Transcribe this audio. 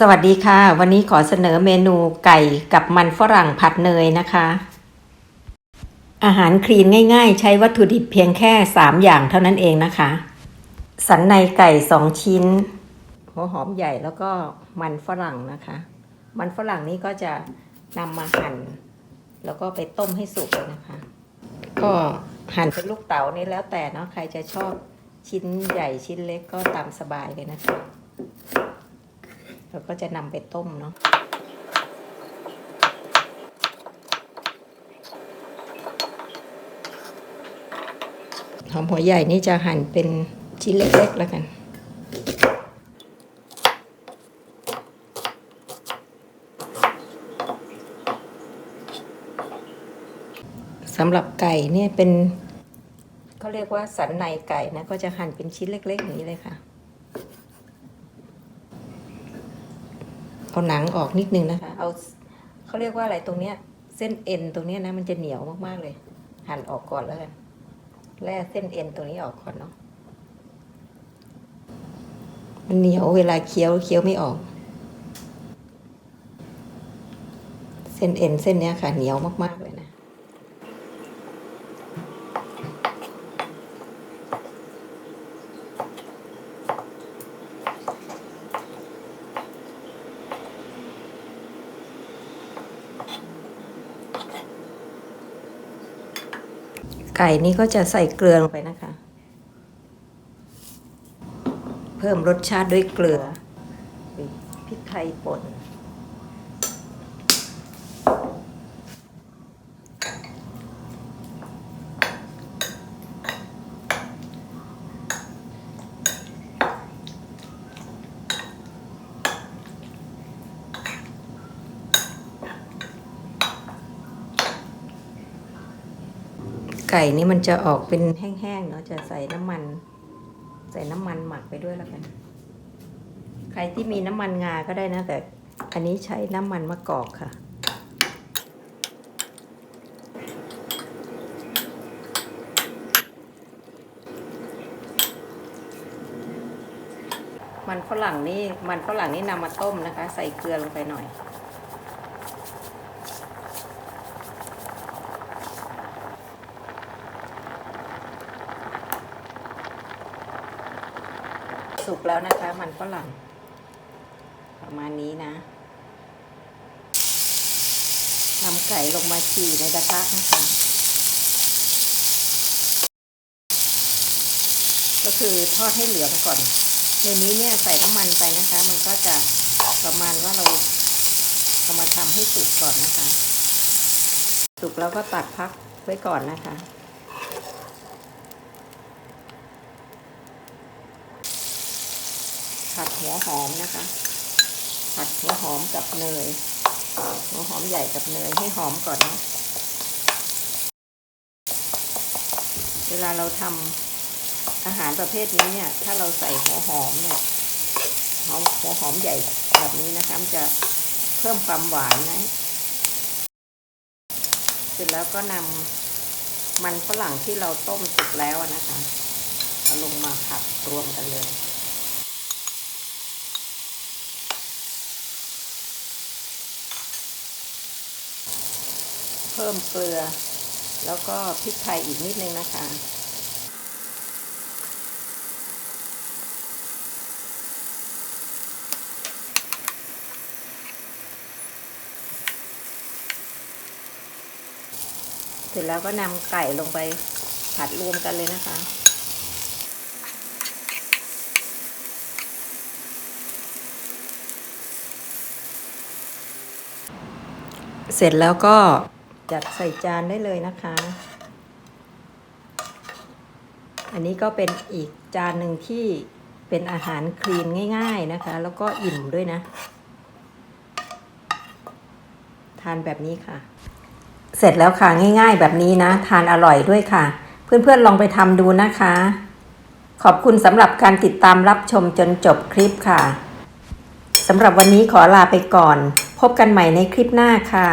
สวัสดีค่ะ วันนี้ขอเสนอเมนูไก่กับมันฝรั่งผัดเนยนะคะ อาหารคลีนง่าย ๆ ใช้วัตถุดิบเพียงแค่ 3 อย่างเท่านั้นเองนะคะ สันในไก่ 2 ชิ้น หัวหอมใหญ่แล้วก็มันฝรั่งนะคะ มันฝรั่งนี้ก็จะนำมาหั่น แล้วก็ไปต้มให้สุกนะคะ ก็หั่นเป็นลูกเต๋านี่แล้วแต่เนาะใครจะชอบชิ้นใหญ่ชิ้นเล็กก็ตามสบายเลยนะคะ เราก็จะนำไปต้มเนาะหอมหัวใหญ่นี่จะหั่นเป็นชิ้นเล็กๆแล้วกัน สำหรับไก่เนี่ยเป็นเขาเรียกว่าสันในไก่นะ ก็จะหั่นเป็นชิ้นเล็กๆอย่างนี้เลยค่ะ เอาหนังออกนิดนึงนะคะ เอาเขาเรียกว่าอะไรตรงเนี้ย เส้นเอ็นตรงเนี้ยนะมันจะเหนียวมากๆเลย หั่นออกก่อนแล้วกันแล่เส้นเอ็นตรงนี้ออกก่อนเนาะมันเหนียวเวลาเคี้ยวเคี้ยวไม่ออก เส้นเอ็นเส้นเนี้ยค่ะเหนียวมากๆเลยนะ ไก่นี่ก็จะใส่เกลือลงไปนะคะ เพิ่มรสชาติด้วยเกลือพริกไทยป่น ไก่นี่มันจะออกเป็นแห้งๆเนาะจะใส่น้ำมัน ใส่น้ำมันหมักไปด้วยแล้วกัน ใครที่มีน้ำมันงาก็ได้นะ แต่อันนี้ใช้น้ำมันมะกอกค่ะมันฝรั่งนี่มันฝรั่งนี่นำมาต้มนะคะ ใส่เกลือลงไปหน่อย สุกแล้วนะคะ มันฝรั่งประมาณนี้นะนำไก่ลงมาฉี่ในกระทะนะคะ ก็คือทอดให้เหลืองก่อน ในนี้เนี่ยใส่น้ำมันไปนะคะ มันก็จะประมาณว่าเราเรามาทำให้สุกก่อนนะคะ สุกแล้วก็ตัดพักไว้ก่อนนะคะ ผัดหัวหอมนะคะ ผัดหัวหอมกับเนย หัวหอมใหญ่กับเนยให้หอมก่อนนะเวลาเราทำอาหารประเภทนี้เนี่ย ถ้าเราใส่หัวหอมเนี่ยหอมหัวหอมใหญ่แบบนี้นะคะมันจะเพิ่มความหวานนะเสร็จแล้วก็นำมันฝรั่งที่เราต้มสุกแล้วนะคะเอาลงมาผัดรวมกันเลย เพิ่มเกลือ แล้วก็พริกไทยอีกนิดนึงนะคะ เสร็จแล้วก็นำไก่ลงไปผัดรวมกันเลยนะคะเสร็จแล้วก็ จัดใส่จานได้เลยนะคะ อันนี้ก็เป็นอีกจานหนึ่งที่เป็นอาหารคลีนง่าย ๆนะคะ แล้วก็อิ่มด้วยนะ ทานแบบนี้ค่ะ เสร็จแล้วค่ะง่าย ๆ แบบนี้นะ ทานอร่อยด้วยค่ะ เพื่อนๆลองไปทำดูนะคะ ขอบคุณสำหรับการติดตามรับชมจนจบคลิปค่ะสำหรับวันนี้ขอลาไปก่อน พบกันใหม่ในคลิปหน้าค่ะ